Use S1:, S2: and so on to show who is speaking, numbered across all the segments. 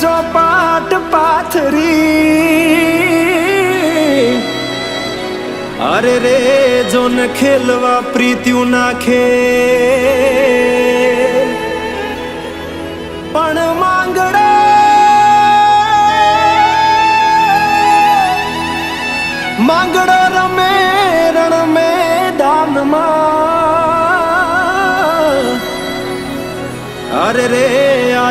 S1: ચોપાટ પાથરી, અરે રે, જોન ખેલવા પ્રીત્યુ નાખે. પણ માંગડે, માંગડો રમે રણ મેદાનમાં અરે રે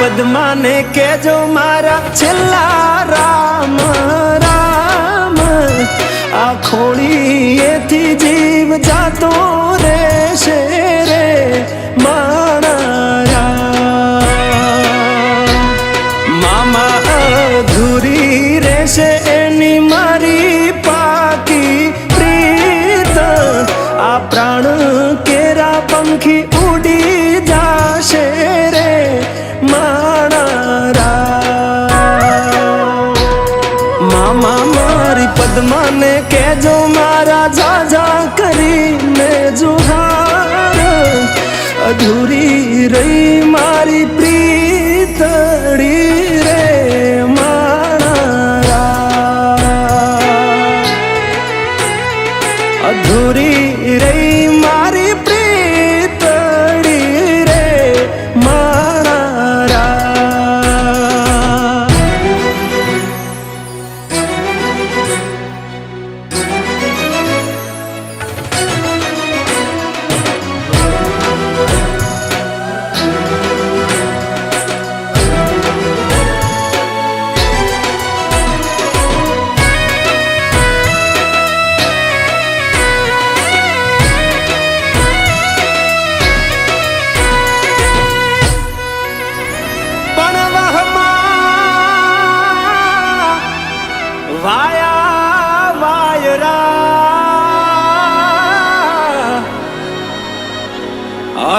S1: પદ્માને કેજો મારા છેલ્લા રામ રામ આ ખોળીએથી જીવ જાતો રહેશે રે માણા રામ. મામા અધૂરી રહેશે મામા મારી પદ્માને કેજો મારા જાજા કરીને જુહાર. અધૂરી રહી મારી પ્રીતડી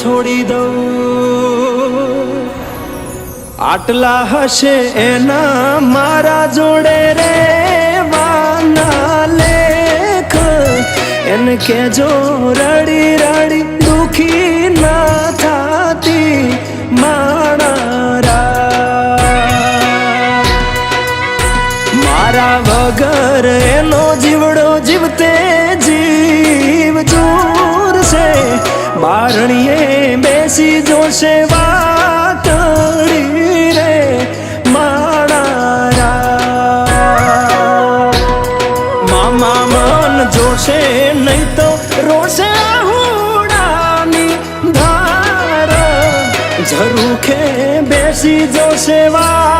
S1: છોડી દઉં. આટલા હશે એના મારા જોડે રે, વાના લેખ. એને કેજો રડી રડી, દુખી ના થાતી મારા વગર એનો જીવડો જીવતે બારણીએ બેસી જોશે વાતડી રે માણા મામા જોશે નહીં તો રોશે હુડાની ધાર. ઝરૂખે બેસી જોશે વાતડી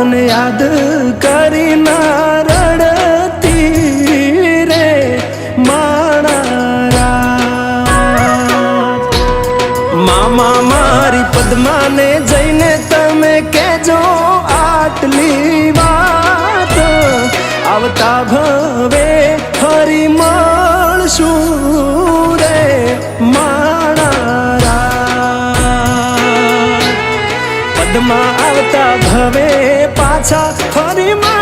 S1: મને યાદ કરી ના રડતી રે માણારા મામા મારી પદ્માને જઈને તમે કેજો આટલી વાત. આવતા ભવે ફરી મળશું રે માણા પદ્મા આવતા ભવે talk, honey, my